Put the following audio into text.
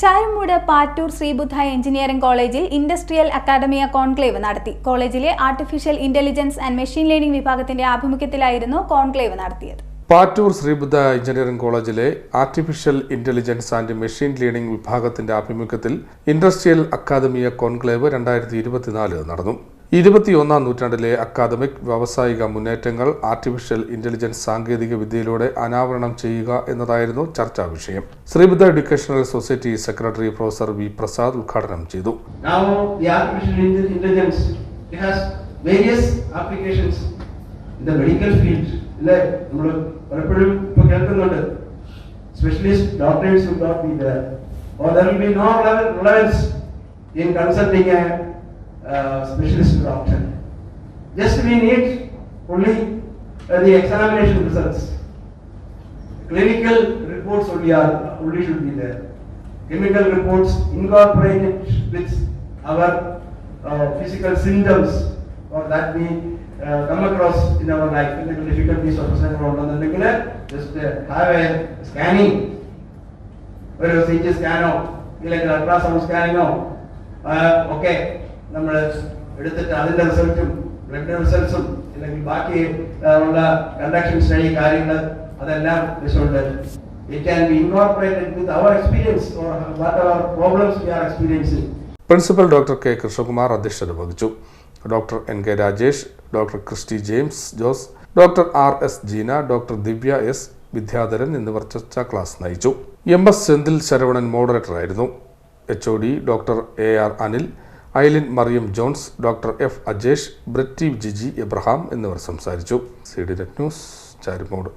Charummood Pattoor Sreebuddha engineering കോളേജിൽ industrial academia conclave നടത്തി. കോളേജിലെ artificial intelligence and machine learning വിഭാഗത്തിന്റെ ആഭിമുഖ്യത്തിലായിരുന്നു കോൺക്ലേവ് നടത്തിയത്. പാറ്റൂർ ശ്രീബുദ്ധ എഞ്ചിനീയറിംഗ് കോളേജിലെ artificial intelligence and machine learning വിഭാഗത്തിന്റെ ആഭിമുഖ്യത്തിൽ ഇൻഡസ്ട്രിയൽ അക്കാദമിയ കോൺക്ലേവ് രണ്ടായിരത്തി നടന്നു. ഇരുപത്തിയൊന്നാം നൂറ്റാണ്ടിലെ അക്കാദമിക് വ്യാവസായിക മുന്നേറ്റങ്ങൾ ആർട്ടിഫിഷ്യൽ ഇന്റലിജൻസ് സാങ്കേതിക വിദ്യയിലൂടെ അനാവരണം ചെയ്യുക എന്നതായിരുന്നു ചർച്ചാ വിഷയം. Sreebuddha educational society secretary professor V Prasad ഉദ്ഘാടനം ചെയ്തു. In consulting Uh, specialist doctor. Just we need only uh, the examination results. Clinical reports only are only should be there. Clinical reports incorporated with our uh, physical symptoms or that we uh, come across in our life, clinical difficulties or something or the regular, just uh, have a scanning, where you see just scan out, like ultrasound scanning out. Uh, okay, നമ്മൾ എടുത്തിട്ട് അതിന്റെ റിസൾട്ടും blood റിസൾട്ട്സും അല്ലെങ്കിൽ ബാക്കി ഉള്ള conduction study കാര്യങ്ങൾ അതെല്ലാം വെച്ചുകൊണ്ട് it can be incorporated with our experience or what are problems we are experiencing principal doctor K Krishnakumar അധ്യക്ഷത വഹിച്ചു. Doctor N K Rajesh doctor Christy James Jose doctor R S Jeena doctor Divya S Vidyadharan എന്നിവർ ചർച്ചാ class നയിച്ചു. M S Senthil Saravanan മോഡറേറ്ററായിരുന്നു H O D doctor A R Anil Eileen Mariam Johns doctor F Ajesh Britty Jiji Abraham എന്നിവർ സംസാരിച്ചു. C D news Charummood.